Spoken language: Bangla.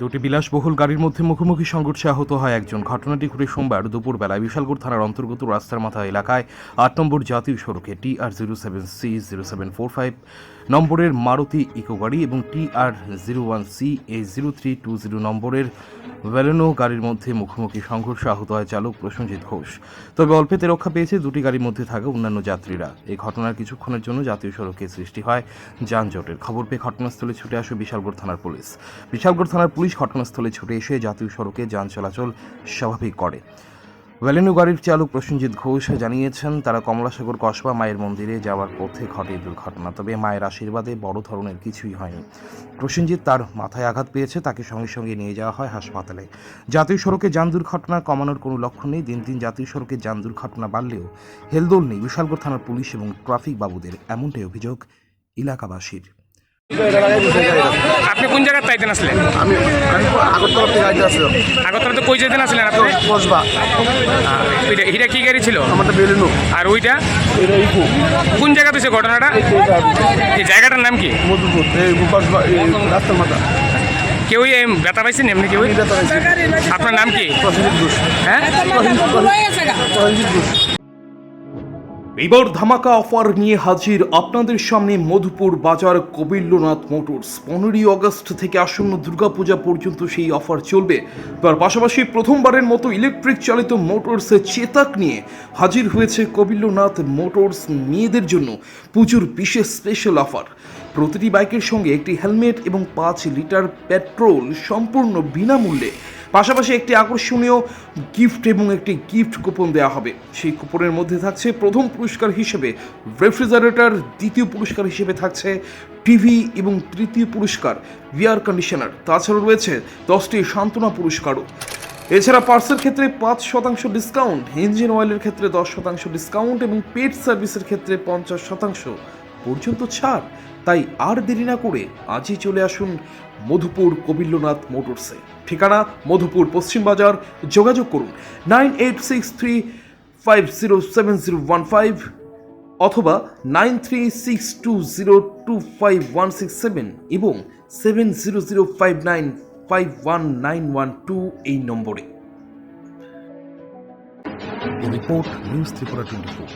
দুটি বিলাসবহুল গাড়ির মধ্যে মুখোমুখি সংঘর্ষে আহত হয় একজন। ঘটনাটি ঘটে সোমবার দুপুরবেলায় বিশালগড় থানার অন্তর্গত রাস্তার মাথা এলাকায় আট নম্বর জাতীয় সড়কে T R zero seven C zero seven four five নম্বরের মারুতি ইকো গাড়ি এবং T R zero one C A zero three two zero নম্বরের ভ্যালেনো গাড়ির মধ্যে মুখোমুখি সংঘর্ষে আহত হয় চালক প্রসেনজিৎ ঘোষ। তবে অল্পেতে রক্ষা পেয়েছে দুটি গাড়ির মধ্যে থাকা অন্যান্য যাত্রীরা। এই ঘটনার কিছুক্ষণের জন্য জাতীয় সড়কে সৃষ্টি হয় যানজটের। খবর পেয়ে ঘটনাস্থলে ছুটে আসে বিশালগড় থানার পুলিশ। বিশালগড় থানার পুলিশ ঘটনাস্থলে ছুটে এসে জাতীয় সড়কে যান চলাচল স্বাভাবিক করে। ভ্যালেনু গাড়ির চালক প্রসেনজিৎ ঘোষ জানিয়েছেন, তারা কমলাসাগর কসবা মায়ের মন্দিরে যাওয়ার পথে ঘটে দুর্ঘটনা, তবে মায়ের আশীর্বাদে বড় ধরনের কিছুই হয়নি। প্রসেনজিৎ তার মাথায় আঘাত পেয়েছে, তাকে সঙ্গে সঙ্গে নিয়ে যাওয়া হয় হাসপাতালে। জাতীয় সড়কে যান দুর্ঘটনা কমানোর কোনো লক্ষ্য নেই, দিন দিন জাতীয় সড়কে যান দুর্ঘটনা বাড়লেও হেলদোল নেই। বিশালগড় থানার পুলিশ এবং ট্রাফিক বাবুদের এমনটাই অভিযোগ এলাকাবাসীর। আপনি কোন জায়গার তাইতেন আসলেন আমি আমি আগরতলা থেকে গাড়িতে আসলাম আগরতলা তো কই যেতেন আসলেন আপনি? কসবা ওইটা হিটা কি গাড়ি ছিল? আমারটা বেলুনু। আর ওইটা? এটা ইকু। কোন জায়গা হয়েছে ঘটনাটা? এই জায়গাটার নাম কি? মধুপুর। এই কসবা রাস্তার মাথা। কেউ এই ব্যথা পাইছেন এমনি কেউ এটা আপনার নাম কি? প্রসেনজিৎ ঘোষ। হ্যাঁ? প্রসেনজিৎ ঘোষ। এবার ধামাকা অফার নিয়ে হাজির আপনাদের সামনে মধুপুর বাজার কবিল্যনাথ মোটরস। পনেরোই আগস্ট থেকে আসন্ন দুর্গাপূজা পর্যন্ত সেই অফার চলবে। তার পাশাপাশি প্রথমবারের মতো ইলেকট্রিক চালিত মোটরসের চেতাক নিয়ে হাজির হয়েছে কবিল্যনাথ মোটরস মেয়েদের জন্য পুজোর বিশেষ স্পেশাল অফার প্রতিটি বাইকের সঙ্গে একটি হেলমেট এবং পাঁচ লিটার পেট্রোল সম্পূর্ণ বিনামূল্যে পাশাপাশি একটি আকর্ষণীয় গিফট এবং একটি গিফট কুপন দেওয়া হবে। সেই কুপনের মধ্যে থাকছে প্রথম পুরস্কার হিসেবে রেফ্রিজারেটর দ্বিতীয় পুরস্কার হিসেবে থাকছে টিভি এবং তৃতীয় পুরস্কার এয়ার কন্ডিশনার তাছাড়া রয়েছে দশটি সান্ত্বনা পুরস্কারও। এছাড়া পার্সের ক্ষেত্রে পাঁচ শতাংশ ডিসকাউন্ট ইঞ্জিন অয়েলের ক্ষেত্রে দশ শতাংশ ডিসকাউন্ট এবং পেট সার্ভিসের ক্ষেত্রে পঞ্চাশ শতাংশ পর্যন্ত ছাড়। তাই আর দেরি না করে আজই চলে আসুন মধুপুর কবিল্যনাথ মোটরসে ঠিকানা মধুপুর পশ্চিম বাজার। যোগাযোগ করুন nine eight six three five zero seven zero one five অথবা nine three six two zero two five one six seven এবং seven zero zero five nine five one nine one two এই নম্বরে। Report news Tripura twenty four.